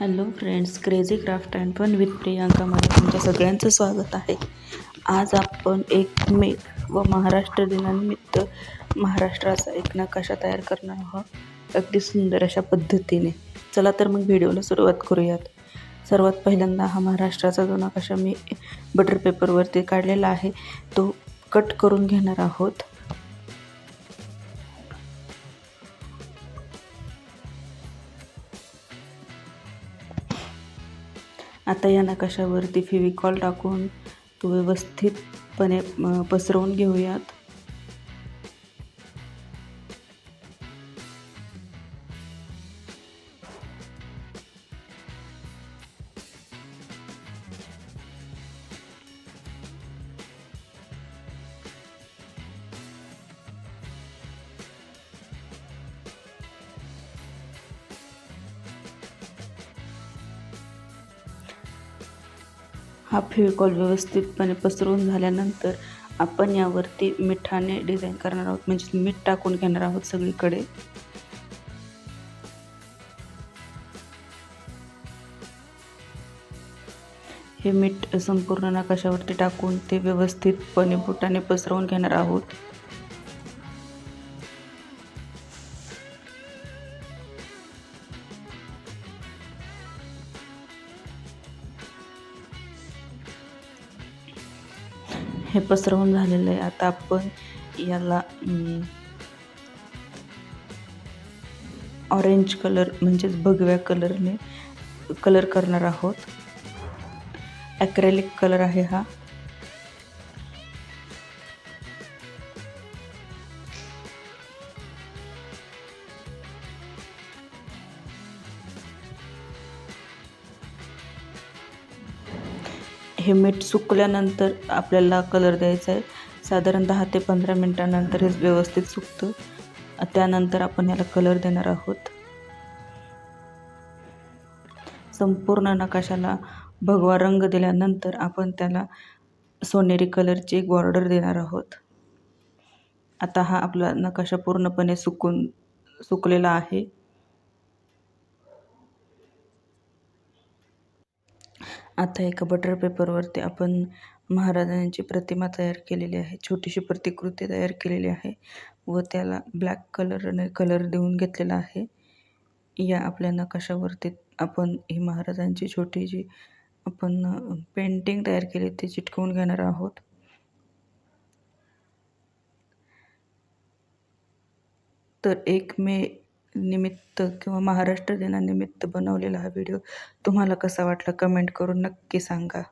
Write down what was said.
Hello friends crazy craft and fun with प्रियांकामध्ये तुमच्या सगळ्यांचं स्वागत आहे. आज आपण एक मे व महाराष्ट्र दिनानिमित्त महाराष्ट्राचा एक नकाशा तयार करणार आहोत. अगदी सुंदर अशा पद्धतीने. चला तर मग व्हिडिओला सुरुवात करूयात. सर्वात पहिल्यांदा हा महाराष्ट्राचा जो नकाशा मी बटर पेपरवरती काढलेला आहे तो कट करून घेणार आहोत. आता या नकाशावरती फेविकॉल टाकून तो व्यवस्थितपणे पसरवून घेऊयात. हा फेविकॉल व्यवस्थितपणे पसरवून झाल्यानंतर आपण यावरती मिठाने डिझाईन करणार आहोत. म्हणजे मीठ टाकून घेणार आहोत सगळीकडे. हे मीठ संपूर्ण नकाशावरती टाकून ते व्यवस्थितपणे बोटाने पसरवून घेणार आहोत. हे पसरवून झालेलं आहे. आता आपण याला ऑरेंज कलर म्हणजेच भगव्या कलरने कलर करणार आहोत. ॲक्रेलिक कलर आहे हा. हे मीठ सुकल्यानंतर आपल्याला कलर द्यायचा आहे. साधारण दहा ते पंधरा मिनटानंतर हे व्यवस्थित सुकतं. त्यानंतर आपण याला कलर देणार आहोत. संपूर्ण नकाशाला भगवा रंग दिल्यानंतर आपण त्याला सोनेरी कलरची एक बॉर्डर देणार आहोत. आता हा आपला नकाशा पूर्णपणे सुकून सुकलेला आहे. आता एका बटर पेपरवरती आपण महाराजांची प्रतिमा तयार केलेली आहे. छोटीशी प्रतिकृती तयार केलेली आहे व त्याला ब्लॅक कलरने कलर देऊन घेतलेला आहे. या आपल्या नकाशावरती आपण ही महाराजांची छोटी जी आपण पेंटिंग तयार केली ती चिटकवून घेणार आहोत. तर एक मे निमित्त किंवा महाराष्ट्र दिनानिमित्त बनवलेला हा व्हिडिओ तुम्हाला कसा वाटला कमेंट करून नक्की सांगा.